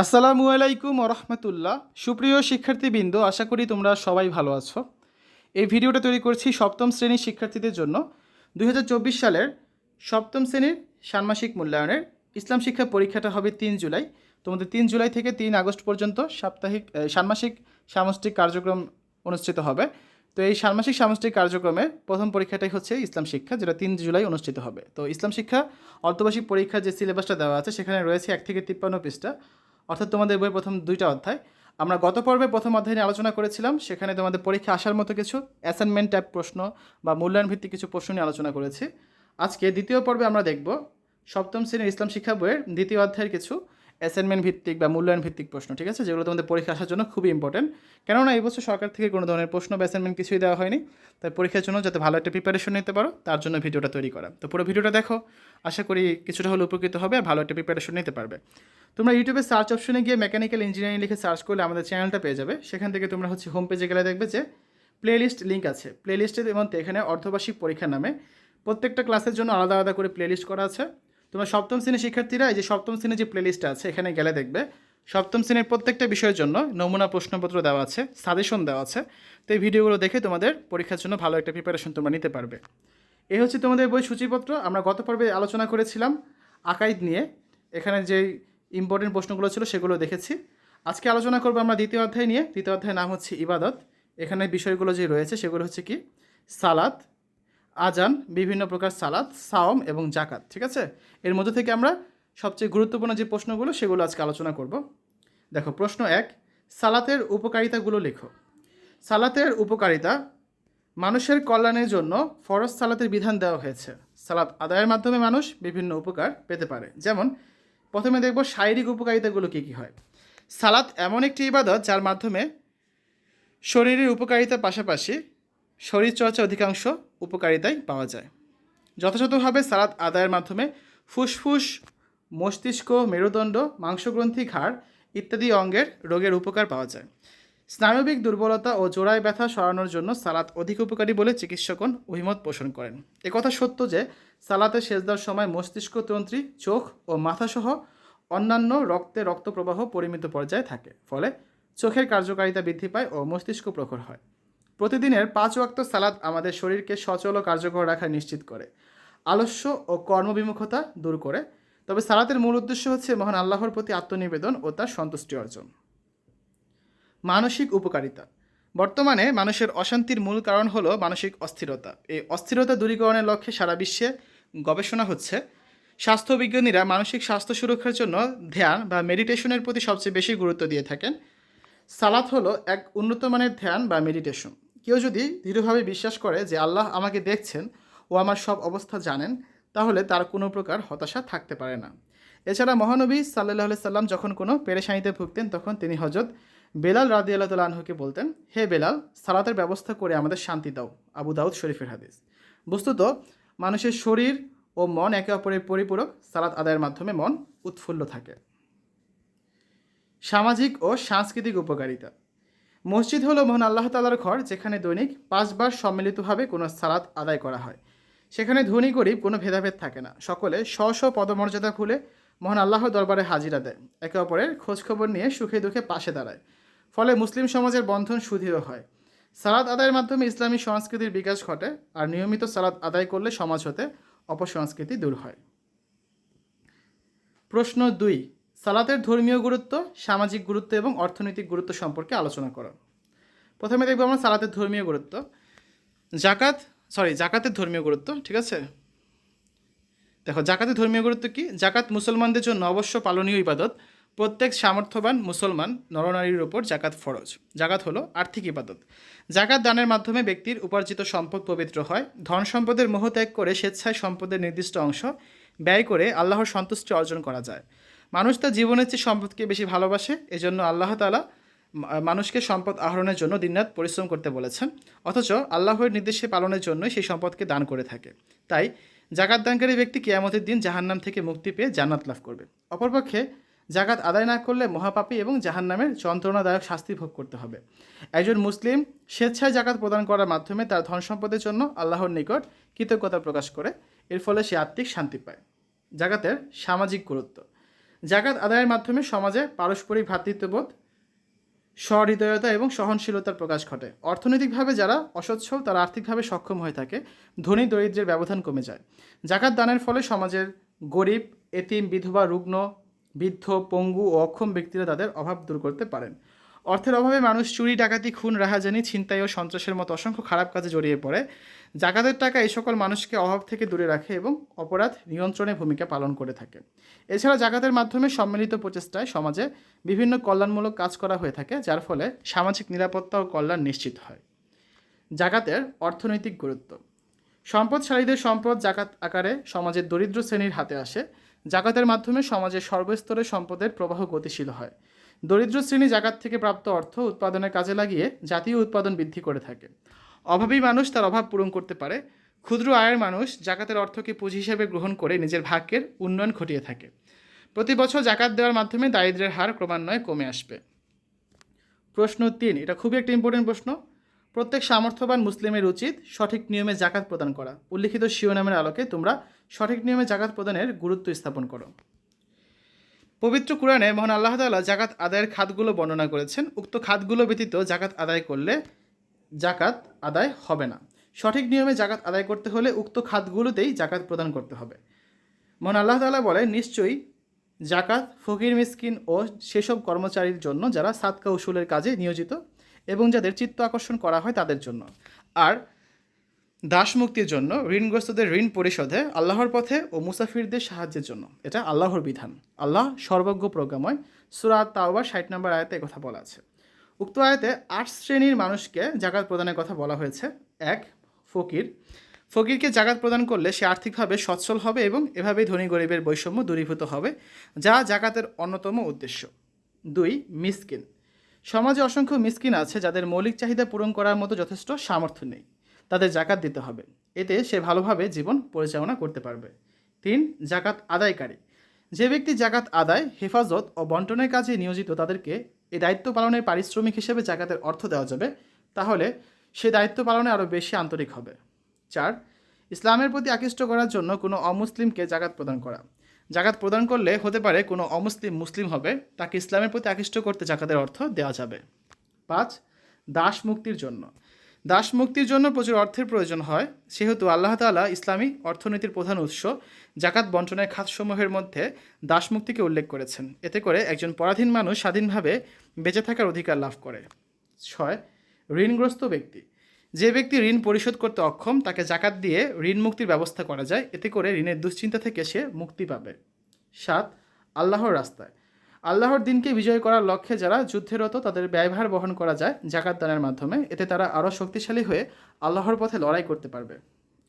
আসসালামু আলাইকুম রহমতুল্লাহ। সুপ্রিয় শিক্ষার্থীবৃন্দ, আশা করি তোমরা সবাই ভালো আছো। এই ভিডিওটা তৈরি করছি সপ্তম শ্রেণির শিক্ষার্থীদের জন্য। দু হাজার চব্বিশ সালের সপ্তম শ্রেণির ষান্মাসিক মূল্যায়নের ইসলাম শিক্ষা পরীক্ষাটা হবে তিন জুলাই। তোমাদের তিন জুলাই থেকে তিন আগস্ট পর্যন্ত সাপ্তাহিক ষান্মাসিক সামষ্টিক কার্যক্রম অনুষ্ঠিত হবে। তো এই ষান্মাসিক সামষ্টিক কার্যক্রমের প্রথম পরীক্ষাটাই হচ্ছে ইসলাম শিক্ষা, যেটা তিন জুলাই অনুষ্ঠিত হবে। তো ইসলাম শিক্ষা অর্ধবার্ষিক পরীক্ষার যে সিলেবাসটা দেওয়া আছে, সেখানে রয়েছে এক থেকে তিপ্পান্ন পৃষ্ঠা। অর্থাৎ তোমাদের বইয়ের প্রথম দুইটা অধ্যায়। আমরা গত পর্বে প্রথম অধ্যায় নিয়ে আলোচনা করেছিলাম, সেখানে তোমাদের পরীক্ষা আসার মতো কিছু অ্যাসাইনমেন্ট টাইপ প্রশ্ন বা মূল্যায়ন ভিত্তিক কিছু প্রশ্ন নিয়ে আলোচনা করেছি। আজকে দ্বিতীয় পর্বে আমরা দেখব সপ্তম শ্রেণির ইসলাম শিক্ষা বইয়ের দ্বিতীয় অধ্যায়ের কিছু অ্যাসাইনমেন্ট ভিত্তিক বা মূল্যায়ন ভিত্তিক প্রশ্ন, ঠিক আছে? যেগুলো তোমাদের পরীক্ষা আসার জন্য খুবই ইম্পর্টেন্ট কেননা এই বছর সরকার থেকে কোনো ধরনের প্রশ্ন বা অ্যাসাইনমেন্ট কিছুই দেওয়া হয়নি। তাই পরীক্ষার জন্য যাতে ভালো একটা প্রিপারেশন নিতে পারো, তার জন্য ভিডিওটা তৈরি করা। তো পুরো ভিডিওটা দেখো, আশা করি কিছুটা হলে উপকৃত হবে আর ভালো একটা প্রিপারেশন নিতে পারবে। তোমরা ইউটিউবে সার্চ অপশনে গিয়ে মেকানিক্যাল ইঞ্জিনিয়ারিং লিখে সার্চ করলে আমাদের চ্যানেলটা পেয়ে যাবে। সেখান থেকে তোমরা হচ্ছে হোম পেজে গেলে দেখবে যে প্লেলিস্ট লিঙ্ক আছে। প্লেলিস্টের মধ্যে এখানে অর্ধবার্ষিক পরীক্ষার নামে প্রত্যেকটা ক্লাসের জন্য আলাদা আলাদা করে প্লেলিস্ট করা আছে। তোমরা সপ্তম শ্রেণির শিক্ষার্থীরা এই যে সপ্তম শ্রেণির যে প্লেলিস্টটা আছে, এখানে গেলে দেখবে। সপ্তম শ্রেণির প্রত্যেকটা বিষয়ের জন্য নমুনা প্রশ্নপত্র দেওয়া আছে সাজেশন দেওয়া আছে। তো এই ভিডিওগুলো দেখে তোমাদের পরীক্ষার জন্য ভালো একটা প্রিপারেশন তোমরা নিতে পারবে। এই হচ্ছে তোমাদের বই সূচিপত্র। আমরা গত পর্বে আলোচনা করেছিলাম আকাইদ নিয়ে। এখানে যে ইম্পর্টেন্ট প্রশ্নগুলো ছিল সেগুলো দেখেছি। আজকে আলোচনা করব আমরা দ্বিতীয় অধ্যায় নিয়ে। দ্বিতীয় অধ্যায়ের নাম হচ্ছে ইবাদত। এখানে বিষয়গুলো যে রয়েছে সেগুলো হচ্ছে কি? সালাত আজান, বিভিন্ন প্রকার সালাদ সাওম এবং জাকাত ঠিক আছে? এর মধ্যে থেকে আমরা সবচেয়ে গুরুত্বপূর্ণ যে প্রশ্নগুলো, সেগুলো আজকে আলোচনা করব। দেখো, প্রশ্ন এক, সালাতের উপকারিতাগুলো লেখো। সালাতের উপকারিতা, মানুষের কল্যাণের জন্য ফরজ সালাতের বিধান দেওয়া হয়েছে। সালাত আদায়ের মাধ্যমে মানুষ বিভিন্ন উপকার পেতে পারে। যেমন, প্রথমে দেখব শারীরিক উপকারিতাগুলো কী কী হয়। সালাত এমন একটি ইবাদত যার মাধ্যমে শরীরের উপকারিতার পাশাপাশি শরীরচর্চা অধিকাংশ উপকারিতাই পাওয়া যায়। যথাযথভাবে সালাদ আদায়ের মাধ্যমে ফুসফুস, মস্তিষ্ক, মেরুদণ্ড, মাংসগ্রন্থি, ঘাড় ইত্যাদি অঙ্গের রোগের উপকার পাওয়া যায়। স্নায়বিক দুর্বলতা ও জোড়ায় ব্যথা সরানোর জন্য সালাত অধিক উপকারী বলে চিকিৎসকগণ অভিমত পোষণ করেন। একথা সত্য যে সালাতে সেজদার সময় মস্তিষ্কতন্ত্রী চোখ ও মাথাসহ অন্যান্য রক্তে রক্ত প্রবাহ পরিমিত পর্যায়ে থাকে। ফলে চোখের কার্যকারিতা বৃদ্ধি পায় ও মস্তিষ্ক প্রখর হয়। প্রতিদিনের পাঁচ ওয়াক্ত সালাদ আমাদের শরীরকে সচল ও কার্যকর রাখা নিশ্চিত করে। আলস্য ও কর্মবিমুখতা দূর করে। তবে সালাতের মূল উদ্দেশ্য হচ্ছে মহান আল্লাহর প্রতি আত্মনিবেদন ও তার সন্তুষ্টি অর্জন। মানসিক উপকারিতা। বর্তমানে মানুষের অশান্তির মূল কারণ হলো মানসিক অস্থিরতা। এই অস্থিরতা দূরীকরণের লক্ষ্যে সারা বিশ্বে গবেষণা হচ্ছে স্বাস্থ্যবিজ্ঞানীরা মানসিক স্বাস্থ্য সুরক্ষার জন্য ধ্যান বা মেডিটেশনের প্রতি সবচেয়ে বেশি গুরুত্ব দিয়ে থাকেন। সালাত হলো এক উন্নত মানের ধ্যান বা মেডিটেশন। কেউ যদি দৃঢ়ভাবে বিশ্বাস করে যে আল্লাহ আমাকে দেখছেন ও আমার সব অবস্থা জানেন, তাহলে তার কোনো প্রকার হতাশা থাকতে পারে না। এছাড়া মহানবী সাল্লাহ সাল্লাম যখন কোনো পেরেশানিতে ভুগতেন, তখন তিনি হজরত বেলাল রাদি আল্লাহ আনহুকে বলতেন, হে বেলাল, সালাতের ব্যবস্থা করে আমাদের শান্তি দাও। আবু দাউদ শরীফের হাদিস। বস্তুত, মানুষের শরীর ও মন একে অপরের পরিপূরক, সালাত আদায়ের মাধ্যমে মন উৎফুল্ল থাকে। সামাজিক ও সাংস্কৃতিক উপকারিতা। মসজিদ হলো মহান আল্লাহ তালার ঘর, যেখানে দৈনিক পাঁচবার সম্মিলিতভাবে কোনো সালাত আদায় করা হয়। সেখানে ধনী, গরিব কোনো ভেদাভেদ থাকে না। সকলে স্ব স্ব পদমর্যাদা খুলে মহান আল্লাহ দরবারে হাজিরা দেয়। একে অপরের খোঁজখবর নিয়ে সুখে দুঃখে পাশে দাঁড়ায়। ফলে মুসলিম সমাজের বন্ধন সুদৃঢ় হয়। সালাদ আদায়ের মাধ্যমে ইসলামী সংস্কৃতির বিকাশ ঘটে আর নিয়মিত সালাদ আদায় করলে সমাজ হতে অপসংস্কৃতি দূর হয়। প্রশ্ন দুই সালাতের ধর্মীয় গুরুত্ব, সামাজিক গুরুত্ব এবং অর্থনৈতিক গুরুত্ব সম্পর্কে আলোচনা করো। প্রথমে দেখব আমরা সালাতের ধর্মীয় গুরুত্ব। জাকাত সরি জাকাতের ধর্মীয় গুরুত্ব, ঠিক আছে? দেখো জাকাতের ধর্মীয় গুরুত্ব কি? জাকাত মুসলমানদের জন্য অবশ্য পালনীয় ইবাদত। প্রত্যেক সামর্থ্যবান মুসলমান নরনারীর ওপর জাকাত ফরজ। জাকাত হলো আর্থিক ইবাদত। জাকাত দানের মাধ্যমে ব্যক্তির উপার্জিত সম্পদ পবিত্র হয়। ধন সম্পদের মোহ ত্যাগ করে স্বেচ্ছায় সম্পদের নির্দিষ্ট অংশ ব্যয় করে আল্লাহর সন্তুষ্টি অর্জন করা যায়। মানুষ তার জীবনের চেয়ে সম্পদকে বেশি ভালোবাসে, এজন্য আল্লাহ তালা মানুষকে সম্পদ আহরণের জন্য দিনরাত পরিশ্রম করতে বলেছেন। অথচ আল্লাহর নির্দেশে পালনের জন্য সেই সম্পদকে দান করে থাকে। তাই জাকাত দানকারী ব্যক্তি কেয়ামতের দিন জাহান্নাম থেকে মুক্তি পেয়ে জান্নাত লাভ করবে। অপরপক্ষে জাকাত আদায় না করলে মহাপাপী এবং জাহান্নামের যন্ত্রণাদায়ক শাস্তি ভোগ করতে হবে। একজন মুসলিম স্বেচ্ছায় জাকাত প্রদান করার মাধ্যমে তার ধন সম্পদের জন্য আল্লাহর নিকট কৃতজ্ঞতা প্রকাশ করে, এর ফলে সে আত্মিক শান্তি পায়। জাকাতের সামাজিক গুরুত্ব। জাকাত আদায়ের মাধ্যমে সমাজে পারস্পরিক ভ্রাতৃত্ববোধ, সহৃদয়তা এবং সহনশীলতার প্রকাশ ঘটে। অর্থনৈতিকভাবে যারা অসচ্ছল, তারা আর্থিকভাবে সক্ষম হয়ে থাকে। ধনী দরিদ্রের ব্যবধান কমে যায়। জাকাত দানের ফলে সমাজের গরিব, এতিম, বিধবা, রুগ্ন, বৃদ্ধ, পঙ্গু ও অক্ষম ব্যক্তিরা তাদের অভাব দূর করতে পারেন। অর্থের অভাবে মানুষ চুরি, ডাকাতি, খুন, রাহাজানি, ছিনতাই ও সন্ত্রাসের মতো অসংখ্য খারাপ কাজে জড়িয়ে পড়ে। জাকাতের টাকা এই সকল মানুষকে অভাব থেকে দূরে রাখে এবং অপরাধ নিয়ন্ত্রণে ভূমিকা পালন করে থাকে। এছাড়া জাকাতের মাধ্যমে সম্মিলিত প্রচেষ্টায় সমাজে বিভিন্ন কল্যাণমূলক কাজ করা হয়ে থাকে, যার ফলে সামাজিক নিরাপত্তা ও কল্যাণ নিশ্চিত হয়। জাকাতের অর্থনৈতিক গুরুত্ব। সম্পদশালীদের সম্পদ জাকাত আকারে সমাজের দরিদ্র শ্রেণির হাতে আসে। জাকাতের মাধ্যমে সমাজের সর্বস্তরে সম্পদের প্রবাহ গতিশীল হয়। দরিদ্র শ্রেণি জাকাত থেকে প্রাপ্ত অর্থ উৎপাদনের কাজে লাগিয়ে জাতীয় উৎপাদন বৃদ্ধি করে থাকে। অভাবী মানুষ তার অভাব পূরণ করতে পারে। ক্ষুদ্র আয়ের মানুষ জাকাতের অর্থকে পুঁজি হিসেবে গ্রহণ করে নিজের ভাগ্যের উন্নয়ন ঘটিয়ে থাকে। প্রতি বছর জাকাত দেওয়ার মাধ্যমে দারিদ্র্যের হার ক্রমান্বয়ে কমে আসবে। প্রশ্ন তিন, এটা খুবই একটা ইম্পর্টেন্ট প্রশ্ন। প্রত্যেক সামর্থ্যবান মুসলিমের উচিত সঠিক নিয়মে জাকাত প্রদান করা। উল্লিখিত শিরোনামের আলোকে তোমরা সঠিক নিয়মে জাকাত প্রদানের গুরুত্ব স্থাপন করো। পবিত্র কোরআনে মহান আল্লাহ তাআলা জাকাত আদায়ের খাতগুলো বর্ণনা করেছেন। উক্ত খাতগুলো ব্যতীত জাকাত আদায় করলে জাকাত আদায় হবে না। সঠিক নিয়মে জাকাত আদায় করতে হলে উক্ত খাতগুলোতেই জাকাত প্রদান করতে হবে। মহান আল্লাহ তাআলা বলে নিশ্চয়ই জাকাত ফকির, মিসকিন ও সেসব কর্মচারীর জন্য যারা সাতকা উসুলের কাজে নিয়োজিত এবং যাদের চিত্ত আকর্ষণ করা হয় তাদের জন্য। আর দাস মুক্তির জন্য ঋণগ্রস্তদের ঋণ পরিশোধে আল্লাহর পথে ও মুসাফিরদের সাহায্যের জন্য। এটা আল্লাহর বিধান। আল্লাহ সর্বজ্ঞ প্রজ্ঞাময়। সুরাত তাওবা ষাট নম্বর আয়াতে কথা বলা আছে। উক্ত আয়াতে আট শ্রেণির মানুষকে জাকাত প্রদানের কথা বলা হয়েছে। এক, ফকির। ফকিরকে জাকাত প্রদান করলে সে আর্থিকভাবে সচ্ছল হবে এবং এভাবেই ধনী গরিবের বৈষম্য দূরীভূত হবে, যা জাকাতের অন্যতম উদ্দেশ্য। দুই, মিসকিন। সমাজে অসংখ্য মিসকিন আছে যাদের মৌলিক চাহিদা পূরণ করার মতো যথেষ্ট সামর্থ্য নেই। তাদের জাকাত দিতে হবে। এতে সে ভালোভাবে জীবন পরিচালনা করতে পারবে। তিন, জাকাত আদায়কারী। যে ব্যক্তি জাকাত আদায়, হেফাজত ও বন্টনের কাজে নিয়োজিত তাদেরকে এই দায়িত্ব পালনের পারিশ্রমিক হিসেবে জাকাতের অর্থ দেওয়া যাবে, তাহলে সে দায়িত্ব পালনে আরও বেশি আন্তরিক হবে। চার, ইসলামের প্রতি আকৃষ্ট করার জন্য কোনো অমুসলিমকে জাকাত প্রদান করা। জাকাত প্রদান করলে হতে পারে কোনো অমুসলিম মুসলিম হবে, তাকে ইসলামের প্রতি আকৃষ্ট করতে জাকাতের অর্থ দেওয়া যাবে। পাঁচ, দাস মুক্তির জন্য। দাস মুক্তির জন্য প্রচুর অর্থের প্রয়োজন হয়, সেহেতু আল্লাহ তাআলা ইসলামী অর্থনীতির প্রধান উৎস জাকাত বন্টনের খাতসমূহের মধ্যে দাস মুক্তিকে উল্লেখ করেছেন। এতে করে একজন পরাধীন মানুষ স্বাধীনভাবে বেঁচে থাকার অধিকার লাভ করে। ছয়, ঋণগ্রস্ত ব্যক্তি। যে ব্যক্তি ঋণ পরিশোধ করতে অক্ষম, তাকে জাকাত দিয়ে ঋণ মুক্তির ব্যবস্থা করা যায়। এতে করে ঋণের দুশ্চিন্তা থেকে সে মুক্তি পাবে। সাত, আল্লাহর রাস্তায়। আল্লাহর দিনকে বিজয় করার লক্ষ্যে যারা যুদ্ধেরত তাদের ব্যয়ভার বহন করা যায় জাকাত দানের মাধ্যমে, এতে তারা আরও শক্তিশালী হয়ে আল্লাহর পথে লড়াই করতে পারবে।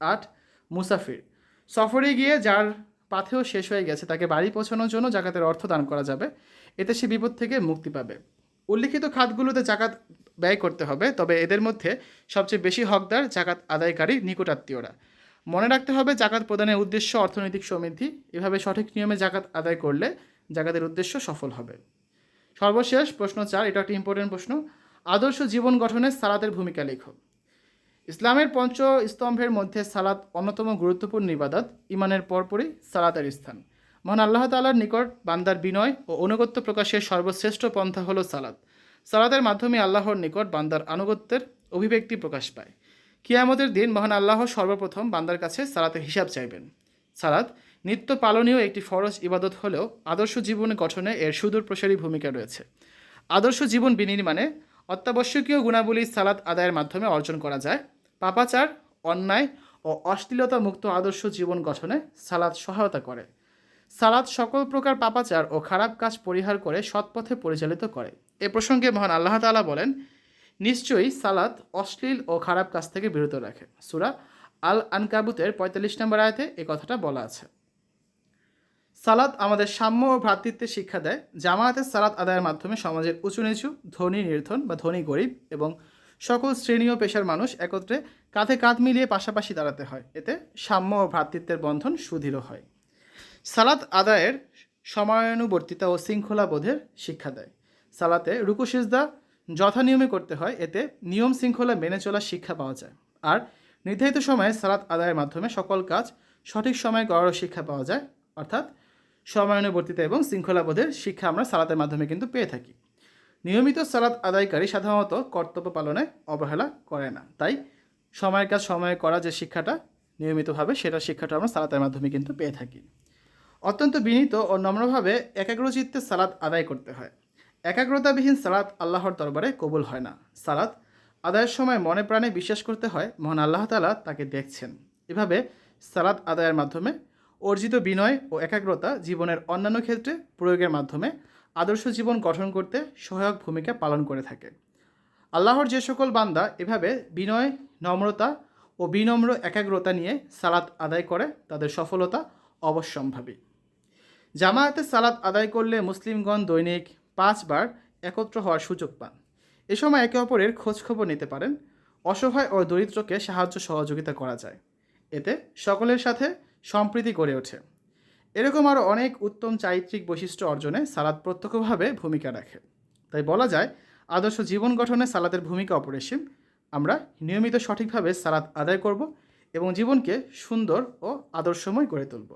আট, মুসাফির। সফরে গিয়ে যার পাথেও শেষ হয়ে গেছে, তাকে বাড়ি পৌঁছানোর জন্য জাকাতের অর্থ দান করা যাবে। এতে সে বিপদ থেকে মুক্তি পাবে। উল্লিখিত খাতগুলোতে জাকাত ব্যয় করতে হবে, তবে এদের মধ্যে সবচেয়ে বেশি হকদার জাকাত আদায়কারী নিকটাত্মীয়রা। মনে রাখতে হবে, জাকাত প্রদানের উদ্দেশ্য অর্থনৈতিক সমৃদ্ধি। এভাবে সঠিক নিয়মে জাকাত আদায় করলে জাকাতের উদ্দেশ্য সফল হবে। সর্বশেষ প্রশ্ন চার, এটা একটা ইম্পর্টেন্ট প্রশ্ন। আদর্শ জীবন গঠনে সালাতের ভূমিকা লেখো ইসলামের পঞ্চ স্তম্ভের মধ্যে সালাত অন্যতম গুরুত্বপূর্ণ ইবাদত। ইমানের পরপরই সালাতের স্থান। মহান আল্লাহ তাআলার নিকট বান্দার বিনয় ও অনুগত্য প্রকাশের সর্বশ্রেষ্ঠ পন্থা হলো সালাত। সালাতের মাধ্যমে আল্লাহর নিকট বান্দার আনুগত্যের অভিব্যক্তি প্রকাশ পায়। কিয়ামতের দিন মহান আল্লাহ সর্বপ্রথম বান্দার কাছে সালাতের হিসাব চাইবেন। সালাত নিত্য পালনীয় একটি ফরজ ইবাদত হলেও আদর্শ জীবন গঠনে এর সুদূর প্রসারী ভূমিকা রয়েছে। আদর্শ জীবন বিনির্মাণে অত্যাবশ্যকীয় গুণাবলী সালাত আদায়ের মাধ্যমে অর্জন করা যায়। পাপাচার, অন্যায় ও অশ্লীলতা মুক্ত আদর্শ জীবন গঠনে সালাদ সহায়তা করে। সালাদ সকল প্রকার পাপাচার ও খারাপ কাজ পরিহার করে সৎপথে পরিচালিত করে। এ প্রসঙ্গে মহান আল্লাহ তাআলা বলেন, নিশ্চয়ই সালাদ অশ্লীল ও খারাপ কাজ থেকে বিরত রাখে। সুরা আল আনকাবুতের পঁয়তাল্লিশ নম্বর আয়াতে এ কথাটা বলা আছে। সালাদ আমাদের সাম্য ও ভ্রাতৃত্বের শিক্ষা দেয়। জামায়াতের সালাদ আদায়ের মাধ্যমে সমাজের উঁচু নিচু ধনী, নির্ধন বা ধনী গরিব এবং সকল শ্রেণি ও পেশার মানুষ একত্রে কাঁধে কাঁধ মিলিয়ে পাশাপাশি দাঁড়াতে হয়। এতে সাম্য ও ভ্রাতৃত্বের বন্ধন সুদৃঢ় হয়। সালাদ আদায়ের সময়ানুবর্তিতা ও শৃঙ্খলা বোধের শিক্ষা দেয়। সালাতে রুকু, সিজদা যথানিয়মে করতে হয়, এতে নিয়ম শৃঙ্খলা মেনে চলার শিক্ষা পাওয়া যায়। আর নির্ধারিত সময়ে সালাত আদায়ের মাধ্যমে সকল কাজ সঠিক সময়ে করারও শিক্ষা পাওয়া যায়। অর্থাৎ সময়ানুবর্তিতা এবং শৃঙ্খলাবোধের শিক্ষা আমরা সালাতের মাধ্যমে কিন্তু পেয়ে থাকি। নিয়মিত সালাত আদায়কারী সাধারণত কর্তব্য পালনে অবহেলা করে না। তাই সময়ের কাজ সময়ে করা যে শিক্ষাটা নিয়মিতভাবে, সেটা শিক্ষাটা আমরা সালাতের মাধ্যমে কিন্তু পেয়ে থাকি। অত্যন্ত বিনীত ও নম্রভাবে একাগ্রচিত্তে সালাত আদায় করতে হয়। একাগ্রতাবিহীন সালাত আল্লাহর দরবারে কবুল হয় না। সালাত আদায়ের সময় মনে প্রাণে বিশ্বাস করতে হয়, মহান আল্লাহ তালা তাকে দেখছেন। এভাবে সালাত আদায়ের মাধ্যমে অর্জিত বিনয় ও একাগ্রতা জীবনের অন্যান্য ক্ষেত্রে প্রয়োগের মাধ্যমে আদর্শ জীবন গঠন করতে সহায়ক ভূমিকা পালন করে থাকে। আল্লাহর যে সকল বান্দা এভাবে বিনয়, নম্রতা ও বিনম্র একাগ্রতা নিয়ে সালাত আদায় করে, তাদের সফলতা অবশ্যম্ভাবী। জামায়াতে সালাত আদায় করলে মুসলিমগণ দৈনিক পাঁচবার একত্র হওয়ার সুযোগ পান। এ সময় একে অপরের খোঁজখবর নিতে পারেন। অসহায় ও দরিদ্রকে সাহায্য সহযোগিতা করা যায়। এতে সকলের সাথে সম্প্রীতি গড়ে ওঠে। এরকম আরও অনেক উত্তম চারিত্রিক বৈশিষ্ট্য অর্জনে সালাদ প্রত্যক্ষভাবে ভূমিকা রাখে। তাই বলা যায়, আদর্শ জীবন গঠনে সালাদের ভূমিকা অপরিসীম। আমরা নিয়মিত সঠিকভাবে সালাদ আদায় করব এবং জীবনকে সুন্দর ও আদর্শময় করে তুলব।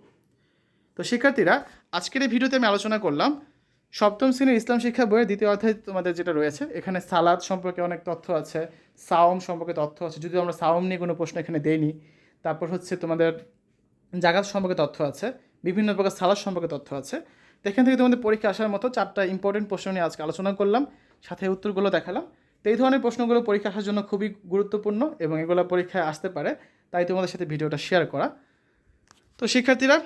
তো শিক্ষার্থীরা, আজকের এই ভিডিওতে আমি আলোচনা করলাম সপ্তম শ্রেণির ইসলাম শিক্ষা বইয়ের দ্বিতীয় অধ্যায় তোমাদের যেটা রয়েছে, এখানে সালাদ সম্পর্কে অনেক তথ্য আছে, সাওম সম্পর্কে তথ্য আছে। যদিও আমরা সাওম নিয়ে কোনো প্রশ্ন এখানে দেইনি, তারপর হচ্ছে তোমাদের জাগাত সম্পর্কে তথ্য আছে, বিভিন্ন প্রকার সালাদ সম্পর্কে তথ্য আছে। তো এখান থেকে তোমাদের পরীক্ষা আসার মতো চারটা ইম্পর্টেন্ট প্রশ্ন নিয়ে আজকে আলোচনা করলাম, সাথে উত্তরগুলো দেখালাম। তো এই ধরনের প্রশ্নগুলো পরীক্ষা আসার জন্য খুবই গুরুত্বপূর্ণ এবং এগুলো পরীক্ষায় আসতে পারে, তাই তোমাদের সাথে ভিডিওটা শেয়ার করা। তো শিক্ষার্থীরা,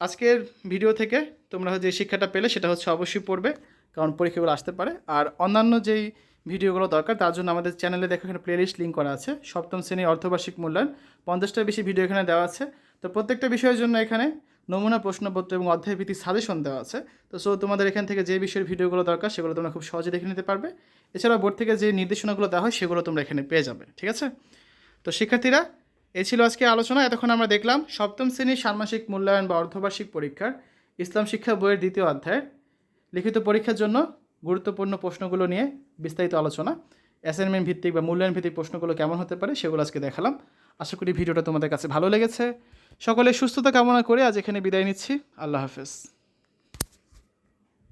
আজকের ভিডিও থেকে তোমরা যে শিক্ষাটা পেলে সেটা হচ্ছে অবশ্যই পড়বে, কারণ পরীক্ষাগুলো আসতে পারে। আর অন্যান্য যেই ভিডিওগুলো দরকার, তার জন্য আমাদের চ্যানেলে দেখো এখানে প্লেলিস্ট লিঙ্ক করা আছে। সপ্তম শ্রেণির অর্ধবার্ষিক মূল্যায়ন, পঞ্চাশটার বেশি ভিডিও এখানে দেওয়া আছে। তো প্রত্যেকটা বিষয়ের জন্য এখানে নমুনা, প্রশ্নপত্র এবং অধ্যায়ভিত্তিক সাজেশন দেওয়া আছে। তো সো তোমাদের এখান থেকে যে বিষয়ের ভিডিওগুলো দরকার সেগুলো তোমরা খুব সহজে দেখে নিতে পারবে। এছাড়া বোর্ড থেকে যে নির্দেশনাগুলো দেওয়া হয় সেগুলো তোমরা এখানে পেয়ে যাবে, ঠিক আছে? তো শিক্ষার্থীরা, এ ছিল আজকে আলোচনা। এতক্ষণ আমরা দেখলাম সপ্তম শ্রেণির ষান্মাসিক মূল্যায়ন বা অর্ধবার্ষিক পরীক্ষার ইসলাম শিক্ষা বইয়ের দ্বিতীয় অধ্যায়ের লিখিত পরীক্ষার জন্য গুরুত্বপূর্ণ প্রশ্নগুলো নিয়ে বিস্তারিত আলোচনা। অ্যাসাইনমেন্ট ভিত্তিক বা মূল্যায়ন ভিত্তিক প্রশ্নগুলো কেমন হতে পারে সেগুলো আজকে দেখালাম। আশা করি ভিডিওটা তোমাদের কাছে ভালো লেগেছে। সকলে সুস্থতা কামনা করে আজ এখানে বিদায় নিচ্ছি। আল্লাহ হাফেজ।